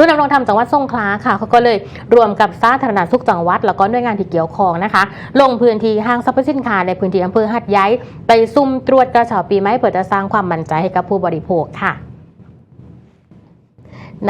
ศูนย์ดำรงธรรมจังหวัดสงขลาค่ะเขาก็เลยรวมกับสาธารณสุขจังหวัด แล้วก็หน่วยงานที่เกี่ยวข้องนะคะ ลงพื้นที่ห้างสรรพสินค้าในพื้นที่อำเภอหัดใหญ่ไปซุ่มตรวจกระเช้าปีใหม่เพื่อจะสร้างความมั่นใจให้กับผู้บริโภคค่ะ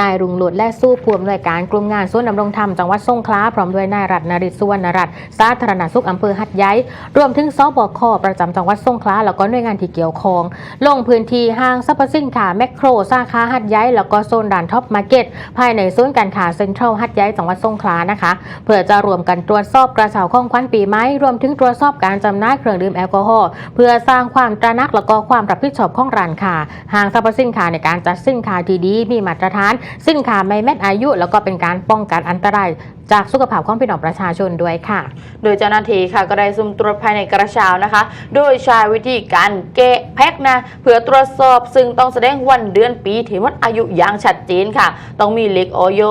นายรุงหลดและสู้ผู้อำนวยการกลุ่มงานส่วนดำรงธรรมจังหวัดสงขลาพร้อมด้วยนายรัตนริศสุวรรณรัตน์สาธารณสุขอำเภอหัดใหญ่รวมถึงสบคประจำจังหวัดสงขลาแล้วก็หน่วยงานที่เกี่ยวข้องลงพื้นที่ห้างสรรพสินค้าแมคโครสาขาหัดใหญ่แล้วก็โซนด่านท็อปมาร์เก็ตภายในศูนย์การค้าเซ็นทรัลหัดใหญ่จังหวัดสงขลานะคะเพื่อจะรวมกันตรวจสอบกระเช้าของขวัญปีใหม่รวมถึงตรวจสอบการจำหน่ายเครื่องดื่มแอลกอฮอล์เพื่อสร้างความตระหนักแล้วก็ความรับผิดชอบของร้านค้าห้างสรรพสินค้าในการจัดสินค้าที่ดีมีมาตรฐานสินค้าไม่แม่นอายุ แล้วก็เป็นการป้องกันอันตรายจากสุขภาพของพี่น้องประชาชนด้วยค่ะ โดยเจ้าหน้าที่ค่ะก็ได้ซุ่มตรวจภายในกระเช้านะคะ โดยใช้วิธีการแกะแพ็คนะเพื่อตรวจสอบซึ่งต้องแสดงวันเดือนปีที่หมดอายุอย่างชัดเจนค่ะ ต้องมีเลขออย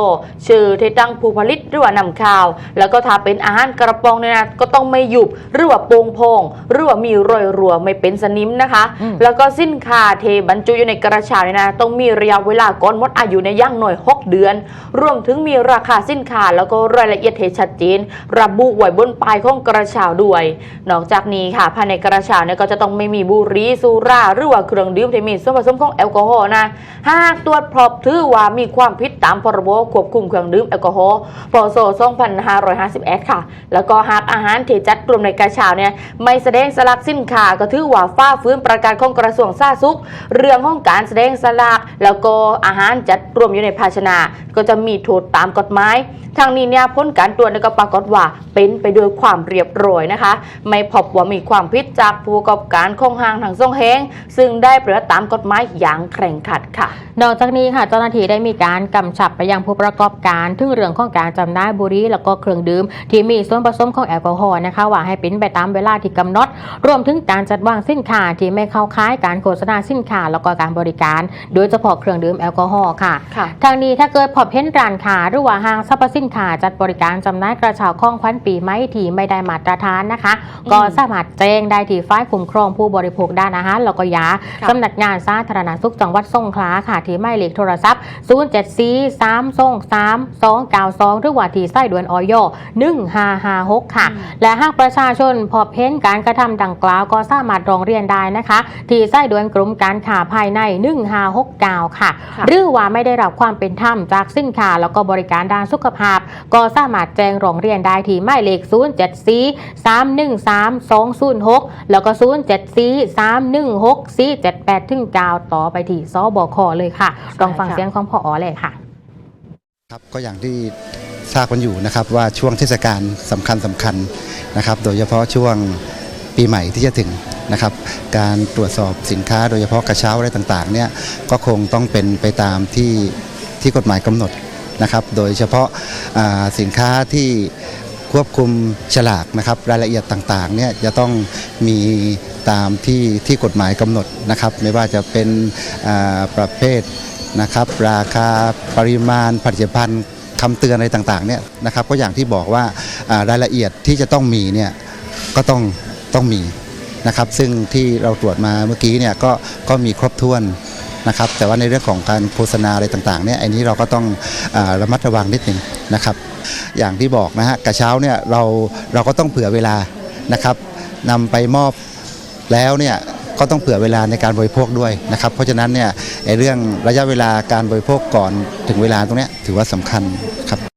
ชื่อที่ตั้งผู้ผลิตหรือว่านำข่าว แล้วก็ถ้าเป็นอาหารกระป๋องเนี่ยนะก็ต้องไม่หยุบหรือว่าโป่งพองหรือว่ามีรอยรัวไม่เป็นสนิมนะคะอืมแล้วก็สินค้าเทบรรจุอยู่ในกระเช้าเนี่ยนะต้องมีระยะเวลาก่อนหมดอายุในยอย่างหน่อย 6 เดือน รวมถึงมีราคาสินค้าแล้วก็รายละเอียดเทชัดเจน ระบุไว้บนปลายของกระเช้าด้วย นอกจากนี้ค่ะภายในกระเช้าเนี่ยก็จะต้องไม่มีบุหรี่สุราหรือว่าเครื่องดื่มที่มีส่วนผสมของแอลกอฮอล์นะ หากตรวจพบถือว่ามีความผิดตามพรบควบคุมเครื่องดื่มแอลกอฮอล์พศ2551ค่ะ แล้วก็หากอาหารที่จัดรวมในกระเช้าเนี่ยไม่แสดงสลักสินค้าก็ถือว่าฝ้าฟื้นประกาศของกระทรวงสาธารณสุข เรื่องของการแสดงสลากแล้วก็อาหารจัดรวมอยู่ในภาชนะ ก็จะมีโทษตามกฎหมายทางนี้เนี่ยพ้นการตรวจเนี่ยก็ปรากฏว่าเป็นไปด้วยความเรียบร้อยนะคะ ไม่พบว่ามีความผิดจากผู้ประกอบการของห้างทางส่งแห้งซึ่งได้ปฏิบัติตามกฎหมายอย่างเคร่งครัดค่ะนอกจากนี้ค่ะเจ้าหน้าที่ได้มีการกำชับไปยังผู้ประกอบการถึงเรื่องของการจำหน่ายบุหรี่แล้วก็เครื่องดื่ม ที่มีส่วนผสมของแอลกอฮอล์นะคะว่าให้เป็นไปตามเวลาที่กำหนด รวมถึงการจัดวางสินค้าที่ไม่เข้าค้ายการโฆษณาสินค้าแล้วก็การบริการ โดยเฉพาะเครื่องดื่มแอลกอฮอล์ค่ะทางนี้ถ้าเกิดพบเห็นร้านค้าหรือว่าห้างสรรพสินค้าจัดบริการจำหน่ายกระเช้าของขวัญปีใหม่ที่ไม่ได้มาตรฐานนะคะอืมก็สามารถแจ้งได้ที่ฝ่ายคุ้มครองผู้บริโภคด้านอาหารแล้วก็ยาค่ะสำนักงานสาธารณสุขจังหวัดสงขลาค่ะที่หมายเลขโทรศัพท์ 0 7 4 3 2 3 2 9 2 หรือว่าที่ไส้ด่วนออย1556 ค่ะ และหากประชาชนพบเห็นการกระทำดังกล่าวก็สามารถร้องเรียนได้นะคะ ที่ไส้ด่วนกรมการค้าภายใน 1569 ค่ะค่ะหรือว่าไม่ได้รับความเป็นธรรมจากสินค้าแล้วก็บริการด้านสุขภาพ ก็สามารถแจ้งร้องเรียนได้ที่หมายเลข 0 7 4 3 1 3 2 0 6 แล้วก็ 0 7 4 3 1 6 4 7 8ถึง9ต่อไปที่สบคเลยค่ะลองฟังใช่ค่ะเสียงของพอเลยค่ะ ครับก็อย่างที่ทราบกันอยู่นะครับว่าช่วงเทศกาลสำคัญสำคัญนะครับ โดยเฉพาะช่วงปีใหม่ที่จะถึง นะครับ การตรวจสอบสินค้าโดยเฉพาะกระเช้าอะไรต่างๆเนี่ยก็คงต้องเป็นไปตามที่ที่กฎหมายกำหนดนะครับ โดยเฉพาะาสินค้าที่ควบคุมฉลากนะครับรายละเอียดต่างๆเนี่ยจะต้องมีตามที่ที่กฎหมายกำหนดนะครับ ไม่ว่าจะเป็นประเภทนะครับราคาปริมาณผลิตภัณฑ์คำเตือนอะไรต่างๆเนี่ยนะครับก็อย่างที่บอกว่าอ่ารายละเอียดที่จะต้องมีเนี่ยก็ต้องต้องมี นะครับ ซึ่งที่เราตรวจมาเมื่อกี้เนี่ยก็ก็มีครบถ้วนนะครับ แต่ว่าในเรื่องของการโฆษณาอะไรต่างๆเนี่ยอันนี้เราก็ต้องอระมัดระวังนิดหนึ่งนะครับ อย่างที่บอกนะฮะกระเช้าเนี่ยเราเราก็ต้องเผื่อเวลานะครับนำไปมอบแล้วเนี่ยก็ต้องเผื่อเวลาในการบริโภคด้วยนะครับ เพราะฉะนั้นเนี่ยไอ้เรื่องระยะเวลาการบริโภคก่อนถึงเวลาตรงเนี้ยถือว่าสำคัญครับ